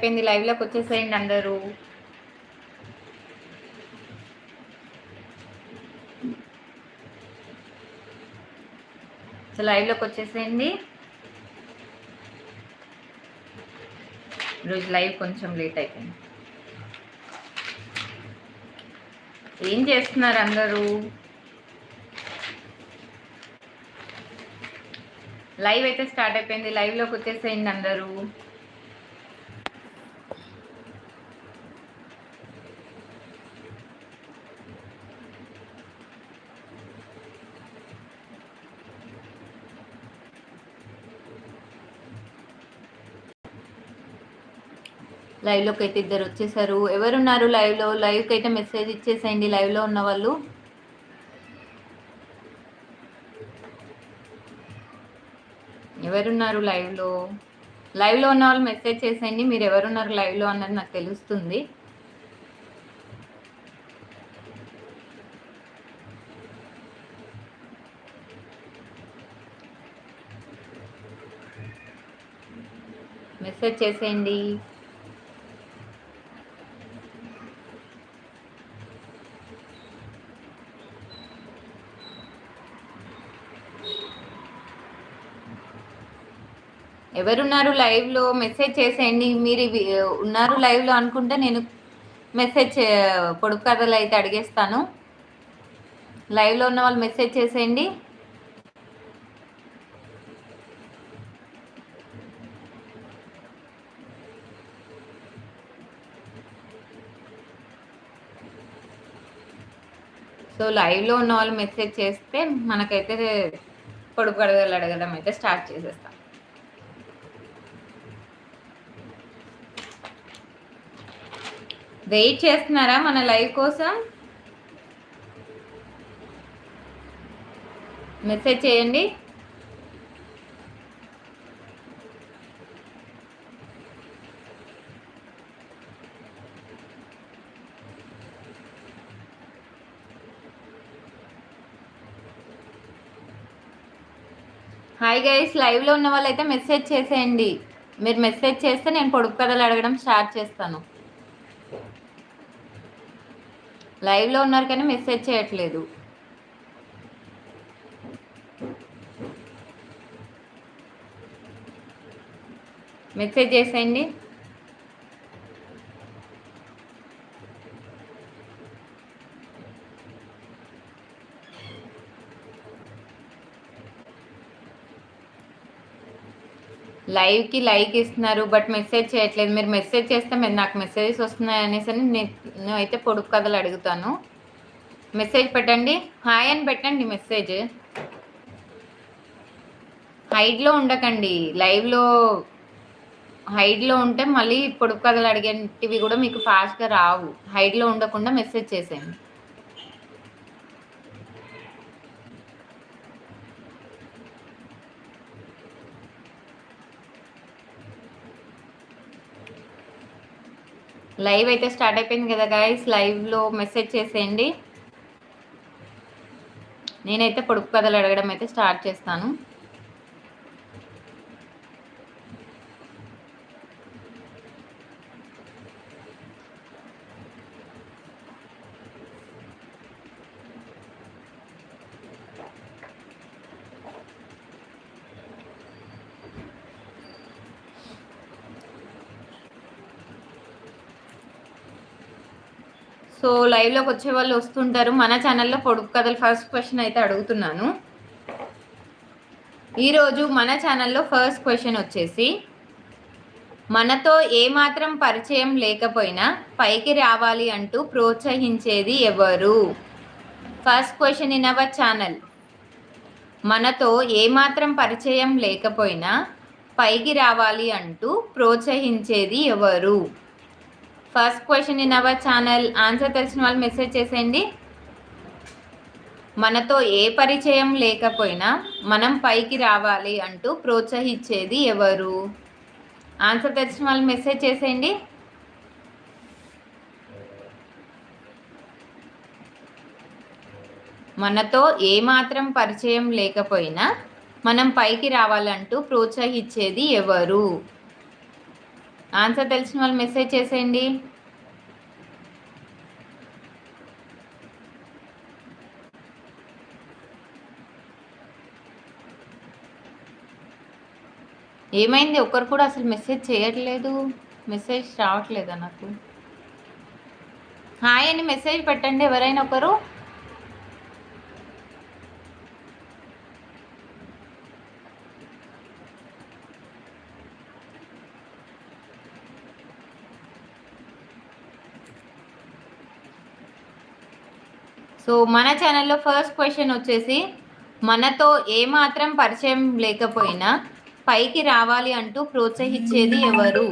అయిపోయింది లైవ్లోకి వచ్చేసేయండి అందరూ. సో లైవ్లోకి వచ్చేసేయండి. ఈరోజు లైవ్ కొంచెం లేట్ అయిపోయింది. ఏం చేస్తున్నారు అందరూ? లైవ్ అయితే స్టార్ట్ అయిపోయింది లైవ్లోకి వచ్చేసేయండి అందరూ. లైవ్లోకి అయితే ఇద్దరు వచ్చేసారు. ఎవరున్నారు లైవ్లో లైవ్కి అయితే మెసేజ్ ఇచ్చేసేయండి. లైవ్లో ఉన్న వాళ్ళు. ఎవరున్నారు లైవ్లో లైవ్లో ఉన్న వాళ్ళు మెసేజ్ చేసేయండి. మీరు ఎవరున్నారు లైవ్లో అన్నది నాకు తెలుస్తుంది. మెసేజ్ చేసేయండి. ఎవరున్నారు లైవ్లో మెసేజ్ చేసేయండి. మీరు ఉన్నారు లైవ్లో అనుకుంటే నేను మెసేజ్ పొడుపు కథలు అయితే అడిగేస్తాను. లైవ్లో ఉన్న వాళ్ళు మెసేజ్ చేసేయండి. సో లైవ్లో ఉన్న వాళ్ళు మెసేజ్ చేస్తే మనకైతే పొడుపు కడగలు అడగడం అయితే స్టార్ట్ చేసేస్తాం. వెయిట్ చేస్తున్నారా మన లైవ్ కోసం? మెసేజ్ చేయండి. హాయ్ గైస్ లైవ్లో ఉన్న వాళ్ళైతే మెసేజ్ చేసేయండి. మీరు మెసేజ్ చేస్తే నేను పొడుపు కథలు అడగడం స్టార్ట్ చేస్తాను. లైవ్లో ఉన్నారు కానీ మెసేజ్ చేయట్లేదు. మెసేజ్ చేసేయండి. లైవ్కి లైక్ ఇస్తున్నారు బట్ మెసేజ్ చేయట్లేదు. మీరు మెసేజ్ చేస్తే మీరు నాకు మెసేజెస్ వస్తున్నాయి అనేసి నేను అయితే పొడుపు కథలు అడుగుతాను. మెసేజ్ పెట్టండి. హాయ్ అని పెట్టండి మెసేజ్. హైడ్లో ఉండకండి. లైవ్లో హైడ్లో ఉంటే మళ్ళీ పొడుపు కథలు అడిగేటివి కూడా మీకు ఫాస్ట్గా రావు. హైడ్లో ఉండకుండా మెసేజ్ చేసేయండి. లైవ్ అయితే స్టార్ట్ అయిపోయింది కదా గాయస్ లైవ్లో మెసేజ్ చేసేయండి. నేనైతే పొడుపు కథలు అడగడం అయితే స్టార్ట్ చేస్తాను. సో లైవ్లోకి వచ్చే వాళ్ళు వస్తుంటారు. మన ఛానల్లో పొడుపు కథలు ఫస్ట్ క్వశ్చన్ అయితే అడుగుతున్నాను. ఈరోజు మన ఛానల్లో ఫస్ట్ క్వశ్చన్ వచ్చేసి మనతో ఏమాత్రం పరిచయం లేకపోయినా పైకి రావాలి అంటూ ప్రోత్సహించేది ఎవరు? First question in our channel మనతో ఏమాత్రం పరిచయం లేకపోయినా పైకి రావాలి అంటూ ప్రోత్సహించేది ఎవరు? First question in our channel answer తెలిసిన వాళ్ళు మెసేజ్ చేసేయండి. మనతో ఏ పరిచయం లేకపోయినా మనం పైకి రావాలి అంటూ ప్రోత్సహించేది ఎవరు? ఆన్సర్ తెలిసిన వాళ్ళు మెసేజ్ చేసేయండి. మనతో ఏమాత్రం పరిచయం లేకపోయినా మనం పైకి రావాలంటూ ప్రోత్సహించేది ఎవరు? ఆన్సర్ తెలిసిన వాళ్ళు మెసేజ్ చేసేయండి. ఏమైంది? ఒక్కరు కూడా అసలు మెసేజ్ చేయట్లేదు. మెసేజ్ రావట్లేదా నాకు? హాయ్ అని మెసేజ్ పెట్టండి ఎవరైనా ఒకరు. సో మన ఛానల్లో ఫస్ట్ క్వశ్చన్ వచ్చేసి మనతో ఏమాత్రం పరిచయం లేకపోయినా పైకి రావాలి అంటూ ప్రోత్సహించేది ఎవరు?